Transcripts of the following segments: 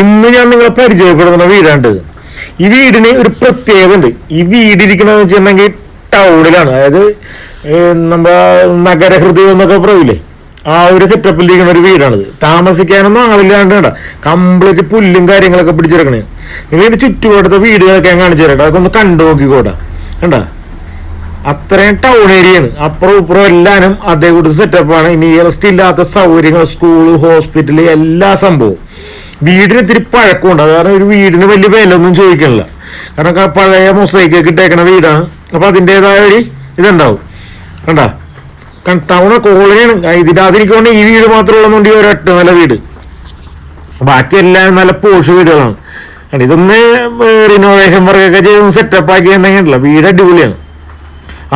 ഇന്ന് ഞാൻ നിങ്ങളെ പരിചയപ്പെടുന്ന വീടാണ്ട് ഈ വീടിന് ഒരു പ്രത്യേകത ഉണ്ട് ഈ വീട് ഇരിക്കണമെന്ന് വെച്ചിട്ടുണ്ടെങ്കിൽ ടൗണിലാണ്. അതായത് നമ്മുടെ നഗരഹൃദയം എന്നൊക്കെ പറയൂലേ? ആ ഒരു സെറ്റപ്പിൽ ഇരിക്കുന്ന ഒരു വീടാണിത്. താമസിക്കാനൊന്നും ആളില്ലാണ്ട് വേണ്ട കംപ്ലീറ്റ് പുല്ലും കാര്യങ്ങളൊക്കെ പിടിച്ചെടുക്കണേ നിങ്ങൾ ഇതിന്റെ ചുറ്റുപാടത്തെ വീടുകളൊക്കെ ഞാൻ കാണിച്ചു തരട്ടെ. അതൊക്കെ ഒന്ന് കണ്ടു നോക്കിക്കോട്ടെ. കണ്ടാ? അത്രയും ടൗൺ ഏരിയയാണ് അപ്പുറം ഇപ്പുറം എല്ലാവരും അതേ കൂടി സെറ്റപ്പാണ് ഇനി റെസ്റ്റ് ഇല്ലാത്ത സൗകര്യങ്ങൾ സ്കൂൾ ഹോസ്പിറ്റൽ എല്ലാ സംഭവവും. വീടിന് ഇത്തിരി പഴക്കമുണ്ട്. അതായത് ഒരു വീടിന് വലിയ വിലയൊന്നും ചോദിക്കണില്ല. കാരണം പഴയ മൊസൈക്ക് ഇട്ടേക്കണ വീടാണ്. അപ്പൊ അതിന്റെതായ ഒരു ഇതുണ്ടാവും. കണ്ടാ? ടൗണ കോളനിയാണ്. ഇതിന്റെ അതിരിക്കൊണ്ട് ഈ വീട് മാത്രമേ ഉള്ളതുകൊണ്ട് ഈ ഒരൊറ്റ നല്ല വീട്. ബാക്കി എല്ലാം നല്ല പോഷ് വീടുകളാണ്. ഇതൊന്ന് റിനോവേഷൻ വർക്കൊക്കെ ചെയ്ത് സെറ്റപ്പ് ആക്കി ആക്കിയിട്ടുണ്ടെങ്കിലല്ല വീട് അടിപൊളിയാണ്.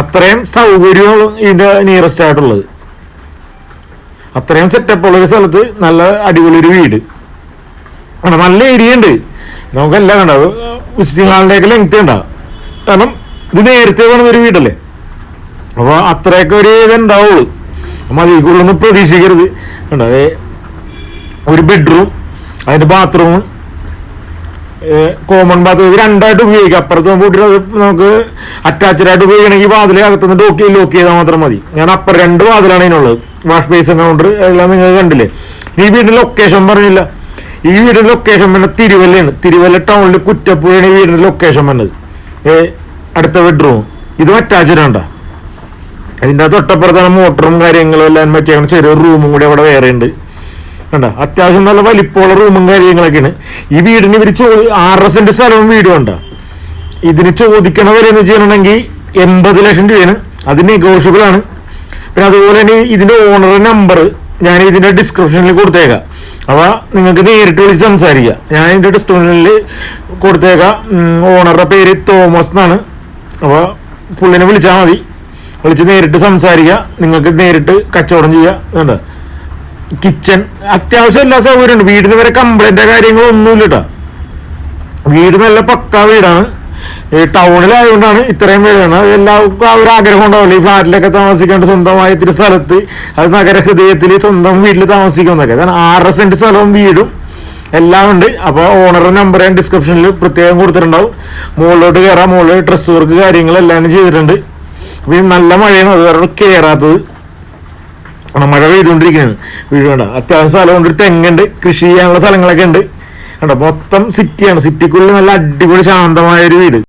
അത്രയും സൗകര്യവും ഇതിന്റെ നിയറസ്റ്റ് ആയിട്ടുള്ളത്. അത്രയും സെറ്റപ്പ് ഉള്ള ഒരു സ്ഥലത്ത് നല്ല അടിപൊളി ഒരു വീട്. കണ്ടോ, നല്ല ഏരിയ ഉണ്ട്. നമുക്കെല്ലാം കണ്ടോ? വിസിറ്റിംഗ് ഹാളിലേക്ക് ലെങ്ത് ഉണ്ടാവും കാരണം ഇത് നേരത്തെ വേണമെന്ന ഒരു വീടല്ലേ? അപ്പൊ അത്രയൊക്കെ ഒരു ഇതുണ്ടാവുള്ളൂ അപ്പൊ അതിൽ കൂടുതലൊന്നും പ്രതീക്ഷിക്കരുത്. കണ്ടോ? ഒരു ബെഡ്റൂം അതിന്റെ ബാത്റൂം കോമൺ ബാത്റൂം ഇത് രണ്ടായിട്ട് ഉപയോഗിക്കാം. അപ്പുറത്ത് അത് നമുക്ക് അറ്റാച്ച്ഡ് ആയിട്ട് ഉപയോഗിക്കണമെങ്കിൽ വാതിൽ അകത്തുനിന്ന് ലോക്ക് ലോക്ക് ചെയ്താൽ മാത്രം മതി. ഞാൻ അപ്പം രണ്ട് വാതിലാണ് ഇതിനുള്ളത് വാഷ് ബേസിൻ കൗണ്ടർ എല്ലാം നിങ്ങൾ കണ്ടില്ലേ? ഈ വീടിന്റെ ലൊക്കേഷൻ പറഞ്ഞില്ല. ഈ വീടിന്റെ ലൊക്കേഷൻ പറഞ്ഞ തിരുവല്ലയാണ്. തിരുവല്ല ടൗണിൽ കുറ്റപ്പുഴയാണ് ഈ വീടിന്റെ ലൊക്കേഷൻ പറഞ്ഞത് ഏ, അടുത്ത ബെഡ്റൂം ഇത് അറ്റാച്ച്ഡ് ആണ്ടാ അതിന്റെ തൊട്ടപ്പുറത്താണ് മോട്ടറും കാര്യങ്ങളും എല്ലാം മറ്റേ ചെറിയ റൂമും കൂടി അവിടെ വേറെ ഉണ്ട്. കണ്ട? അത്യാവശ്യം നല്ല വലിപ്പമുള്ള റൂമും കാര്യങ്ങളൊക്കെയാണ്. ഈ വീടിന് ഇവർ ചോ ആറ് സെന്റ് സ്ഥലവും വീടും ഉണ്ട്? ഇതിന് ചോദിക്കണ വില എന്ന് വെച്ചിട്ടുണ്ടെങ്കിൽ എൺപത് ലക്ഷം രൂപയാണ്. അത് നെഗോഷ്യബിൾ ആണ്. പിന്നെ അതുപോലെ തന്നെ ഇതിന്റെ ഓണർ നമ്പർ ഞാൻ ഇതിന്റെ ഡിസ്ക്രിപ്ഷനിൽ കൊടുത്തേക്കാം. അപ്പൊ നിങ്ങൾക്ക് നേരിട്ട് വിളിച്ച് സംസാരിക്കാം. ഞാൻ എന്റെ ഡിസ്ക്രിപ്ഷനിൽ കൊടുത്തേക്കാം. ഓണറുടെ പേര് തോമസ് എന്നാണ്. അപ്പോൾ പുള്ളിനെ വിളിച്ചാൽ മതി. വിളിച്ച് നേരിട്ട് സംസാരിക്കുക. നിങ്ങൾക്ക് നേരിട്ട് കച്ചവടം ചെയ്യുക വേണ്ട കിച്ചൺ അത്യാവശ്യം എല്ലാ സൗകര്യമുണ്ട്. വീടിന് വരെ കംപ്ലൈന്റ് കാര്യങ്ങളൊന്നുമില്ല കേട്ടോ. വീട് നല്ല പക്കാ വീടാണ്. ഈ ടൗണിലായതുകൊണ്ടാണ് ഇത്രയും വരുന്നത് എല്ലാവർക്കും ആ ഒരു ആഗ്രഹം ഉണ്ടാവില്ല. ഈ ഫ്ലാറ്റിലൊക്കെ താമസിക്കേണ്ട സ്വന്തമായ ഇത്തിരി സ്ഥലത്ത് അത് നഗരഹൃദയത്തിൽ സ്വന്തം വീട്ടിൽ താമസിക്കുന്നതൊക്കെ കാരണം ആറര സെന്റ് സ്ഥലവും വീടും എല്ലാം ഉണ്ട്. അപ്പോൾ ഓണറുടെ നമ്പർ ഞാൻ ഡിസ്ക്രിപ്ഷനിൽ പ്രത്യേകം കൊടുത്തിട്ടുണ്ടാവും. മുകളിലോട്ട് കയറാം. മുകളിൽ ഡ്രസ് വർക്ക് കാര്യങ്ങളെല്ലാം ചെയ്തിട്ടുണ്ട്. പിന്നെ നല്ല മഴയാണ്. അത് കാരണം കയറാത്തത് മഴ പെയ്തുകൊണ്ടിരിക്കുന്നത് വീട് വേണ്ട. അത്യാവശ്യം സ്ഥലമുണ്ട് തെങ്ങുണ്ട്. കൃഷി ചെയ്യാനുള്ള സ്ഥലങ്ങളൊക്കെ ഉണ്ട്. കണ്ടോ മൊത്തം സിറ്റിയാണ് സിറ്റിക്കുള്ളിൽ നല്ല അടിപൊളി ശാന്തമായ ഒരു വീട്.